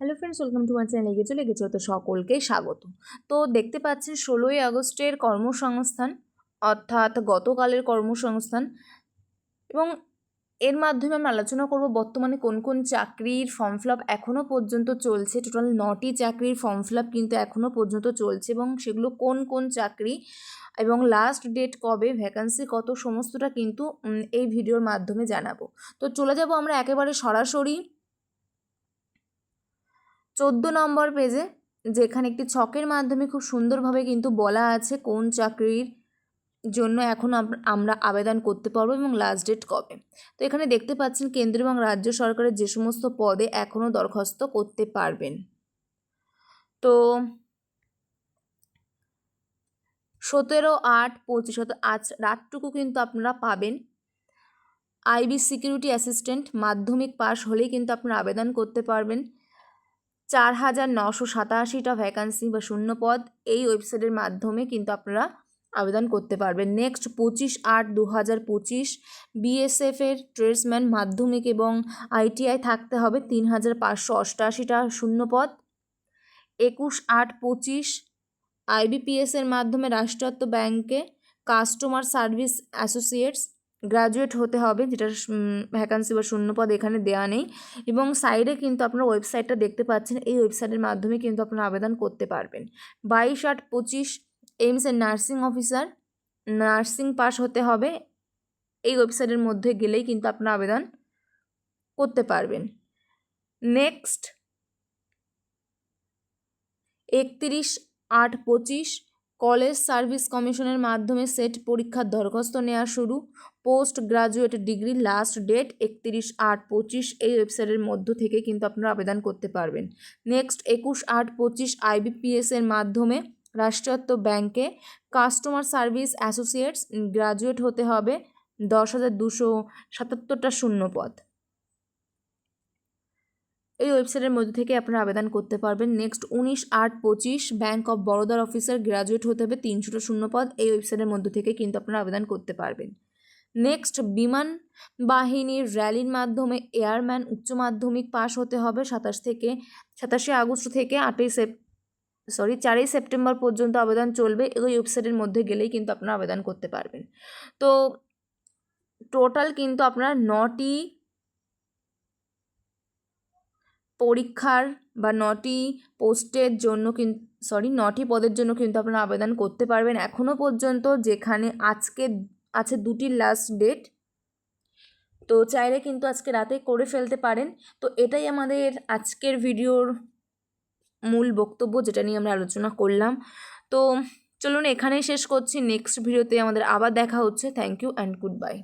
Hello friends welcome to my channel এগিয়ে চলে তো সকলকে স্বাগত। তো দেখতে পাচ্ছেন ষোলোই আগস্টের কর্মসংস্থান, অর্থাৎ গতকালের কর্মসংস্থান, এবং এর মাধ্যমে আমরা আলোচনা করব বর্তমানে কোন কোন চাকরির ফর্ম ফিল আপ এখনও পর্যন্ত চলছে। টোটাল নটি চাকরির ফর্ম ফিল আপ কিন্তু এখনও পর্যন্ত চলছে, এবং সেগুলো কোন কোন চাকরি, এবং লাস্ট ডেট কবে ভ্যাকান্সি কত, সমস্তটা কিন্তু এই ভিডিওর মাধ্যমে জানাব। তো চলে যাব আমরা একেবারে সরাসরি। চোদ্দ নম্বর পেজে যেখানে একটি ছকের মাধ্যমে খুব সুন্দরভাবে কিন্তু বলা আছে কোন চাকরির জন্য এখন আমরা আবেদন করতে পারব এবং লাস্ট ডেট কবে। তো এখানে দেখতে পাচ্ছেন কেন্দ্র এবং রাজ্য সরকারের যে সমস্ত পদে এখনও দরখাস্ত করতে পারবেন। তো সতেরো, আট, পঁচিশ আজ রাতটুকু কিন্তু আপনারা পাবেন। আইবি সিকিউরিটি অ্যাসিস্ট্যান্ট মাধ্যমিক পাশ হলেই কিন্তু আপনারা আবেদন করতে পারবেন। চার হাজার নশো সাতাশিটা ভ্যাকান্সি বা শূন্য পদ এই ওয়েবসাইটের মাধ্যমে কিন্তু আপনারা আবেদন করতে পারবেন। নেক্সট পঁচিশ আট দু হাজার পঁচিশ বিএসএফের ট্রেডসম্যান মাধ্যমিক এবং আইটিআই থাকতে হবে তিন হাজার পাঁচশো অষ্টাশিটা শূন্য পদ একুশ আট পঁচিশ আইবিপিএসের মাধ্যমে রাষ্ট্রায়ত্ত ব্যাংকে কাস্টমার সার্ভিস অ্যাসোসিয়েটস গ্র্যাজুয়েট হতে হবে, যেটা ভ্যাকান্সি বা শূন্যপদ এখানে দেওয়া নেই। এবং সাইডে কিন্তু আপনারা ওয়েবসাইটটা দেখতে পাচ্ছেন, এই ওয়েবসাইটের মাধ্যমে কিন্তু আপনারা আবেদন করতে পারবেন। বাইশ আট পঁচিশ এইমসের নার্সিং অফিসার নার্সিং পাস হতে হবে, এই ওয়েবসাইটের মধ্যে গেলেই কিন্তু আপনারা আবেদন করতে পারবেন। নেক্সট একত্রিশ আট পঁচিশ কলেজ সার্ভিস কমিশনের মাধ্যমে সেট পরীক্ষার দরখাস্ত নেওয়া শুরু। Post graduate degree last date একত্রিশ আট পঁচিশ এই ওয়েবসাইটের মধ্য থেকে কিন্তু আপনারা আবেদন করতে পারবেন। নেক্সট একুশ আট পঁচিশ আইবিপিএস এর মাধ্যমে রাষ্ট্রায়ত্ত ব্যাংকে কাস্টমার সার্ভিস অ্যাসোসিয়েটস গ্রাজুয়েট হতে হবে। দশ হাজার দুশো সাতাত্তরটা শূন্য পদ। এই ওয়েবসাইটের মধ্যে থেকে আপনারা আবেদন করতে পারবেন। নেক্সট উনিশ আট পঁচিশ ব্যাঙ্ক অফ বরোদার অফিসার গ্রাজুয়েট হতে হবে তিনশোটা শূন্য পদ এই ওয়েবসাইটের মধ্যে থেকে কিন্তু আপনারা আবেদন করতে পারবেন। নেক্সট বিমান বাহিনীর র্যালির মাধ্যমে এয়ারম্যান উচ্চ মাধ্যমিক পাস হতে হবে সাতাশ থেকে সাতাশে আগস্ট থেকে আটই সেপ, সরি, চারই সেপ্টেম্বর পর্যন্ত আবেদন চলবে। এই ওয়েবসাইটের মধ্যে গেলেই কিন্তু আপনারা আবেদন করতে পারবেন। তো টোটাল কিন্তু আপনারা নটি পরীক্ষার বা নটি পোস্টের জন্য কিন্তু সরি নটি পদের জন্য কিন্তু আপনারা আবেদন করতে পারবেন। এখনও পর্যন্ত যেখানে আজকে, আছে দুটি লাস্ট ডেট তো চাইলে কিন্তু আজকে রাতে করে ফেলতে পারেন। তো এটাই আমাদের আজকের ভিডিওর মূল বক্তব্য যেটা নিয়ে আমরা আলোচনা করলাম। তো চলুন এখানেই শেষ করছি। নেক্সট ভিডিওতে আমাদের আবার দেখা হচ্ছে। Thank you and good bye